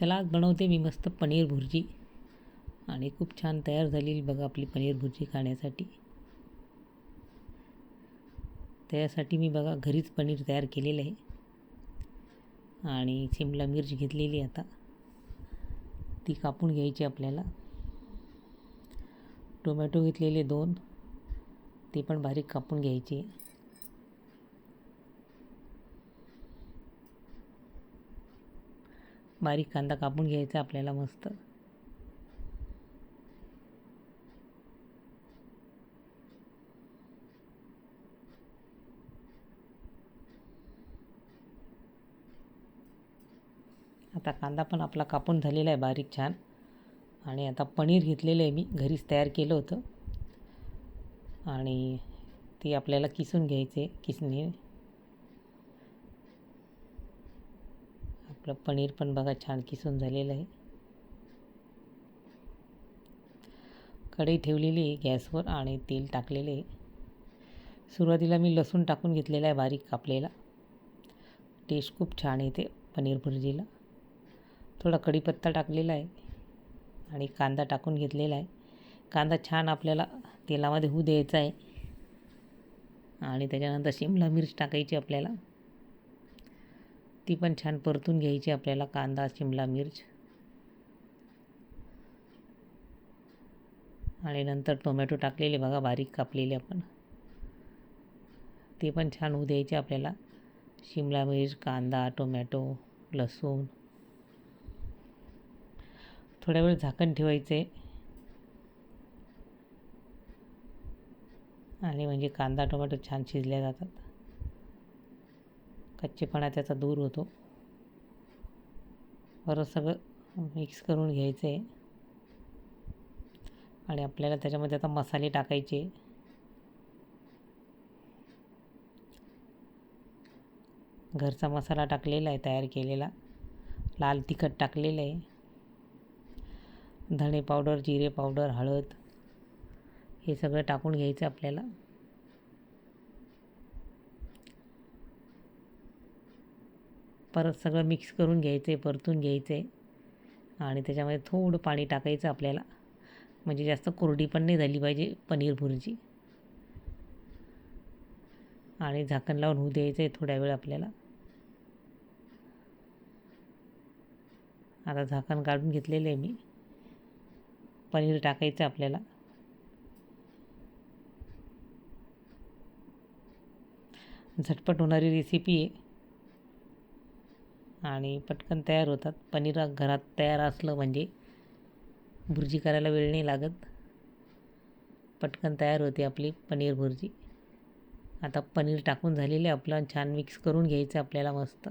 चला आज बनवते मी मस्त पनीर भुर्जी. आणि खूप छान तयार झालेली बघा आपली पनीर भुर्जी खाण्यासाठी. त्यासाठी मी बघा घरीच पनीर तयार केलेलं आहे. आणि शिमला मिरची घेतलेली आता. ती कापून घ्यायची आपल्याला. टोमॅटो घेतलेले दोन. ते पण बारीक कापून घ्यायचे. बारीक कांदा कापून घ्यायचा आपल्याला मस्त. आता कांदा पण आपला कापून झालेला आहे बारीक छान. आणि आता पनीर घेतलेलं आहे मी घरीच तयार केलं होतं. आणि ते आपल्याला किसून घ्यायचे किसणे आपलं पनीर पण बघा छान किसून झालेलं आहे. कढई ठेवलेली आहे गॅसवर आणि तेल टाकलेले आहे. सुरुवातीला मी लसूण टाकून घेतलेला आहे बारीक कापलेला. टेस्ट खूप छान येते पनीर भुर्जीला. थोडा कढीपत्ता टाकलेला आहे आणि कांदा टाकून घेतलेला आहे. कांदा छान आपल्याला तेलामध्ये होऊ द्यायचा आहे. आणि त्याच्यानंतर शिमला मिर्च टाकायची आपल्याला. ती पण छान परतून घ्यायची आपल्याला कांदा शिमला मिर्च. आणि नंतर टोमॅटो टाकलेले बघा बारीक कापलेले आपण. ते पण छान होऊ द्यायचे आपल्याला. शिमला मिर्च कांदा टोमॅटो लसूण. थोड्या वेळ झाकण ठेवायचे. आणि म्हणजे कांदा टोमॅटो छान शिजल्या जातात. कच्चेपणा त्याचा दूर होतो. परत सगळं मिक्स करून घ्यायचं आहे आणि आपल्याला त्याच्यामध्ये आता मसाले टाकायचे. घरचा मसाला टाकलेला आहे तयार केलेला. लाल तिखट टाकलेलं आहे. धणे पावडर जिरे पावडर हळद हे सगळं टाकून घ्यायचं आपल्याला. परत सगळं मिक्स करून घ्यायचं आहे परतून घ्यायचं आहे आणि त्याच्यामध्ये थोडं पाणी टाकायचं आपल्याला. म्हणजे जास्त कोरडी पण नाही झाली पाहिजे पनीर भुर्जी. आणि झाकण लावून होऊ द्यायचं आहे थोड्या वेळ आपल्याला. आता झाकण काढून घेतलेलं आहे मी. पनीर टाकायचं आपल्याला. झटपट होणारी रेसिपी आहे. आणि पटकन तयार होतात. पनीर घरात तयार असलं म्हणजे भुर्जी करायला वेळ नाही लागत. पटकन तयार होते आपली पनीर भुर्जी. आता पनीर टाकून झालेले आपलं छान मिक्स करून घ्यायचं आपल्याला मस्त.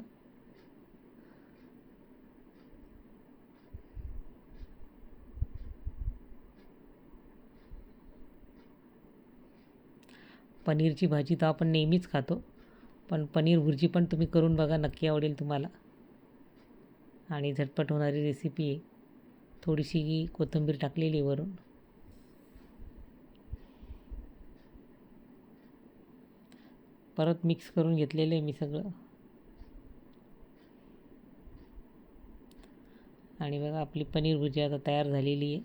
पनीरची भाजी तर आपण नेहमीच खातो. पण पनीर भुर्जी पण तुम्ही करून बघा नक्की आवडेल तुम्हाला. आणि झटपट होणारी रेसिपी आहे. थोडीशी कोथिंबीर टाकलेली वरून. परत मिक्स करून घेतलेलं आहे मी सगळं. आणि बघा आपली पनीर भुर्जी आता तयार झालेली आहे.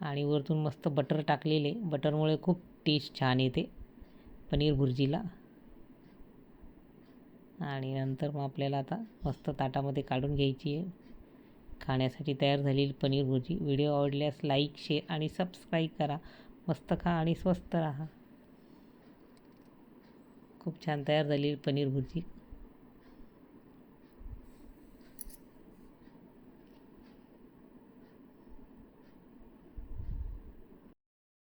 आणि वरतून मस्त बटर टाकलेले बटरमुळे खूप टेस्ट छान येते पनीर भुर्जीला. आणि नंतर मग आपल्याला आता मस्त ताटामध्ये काढून घ्यायची आहे. खाण्यासाठी तयार झालेली पनीर भुर्जी. व्हिडिओ आवडल्यास लाईक शेअर आणि सबस्क्राईब करा. मस्त खा आणि स्वस्त राहा. खूप छान तयार झालेली पनीर भुर्जी.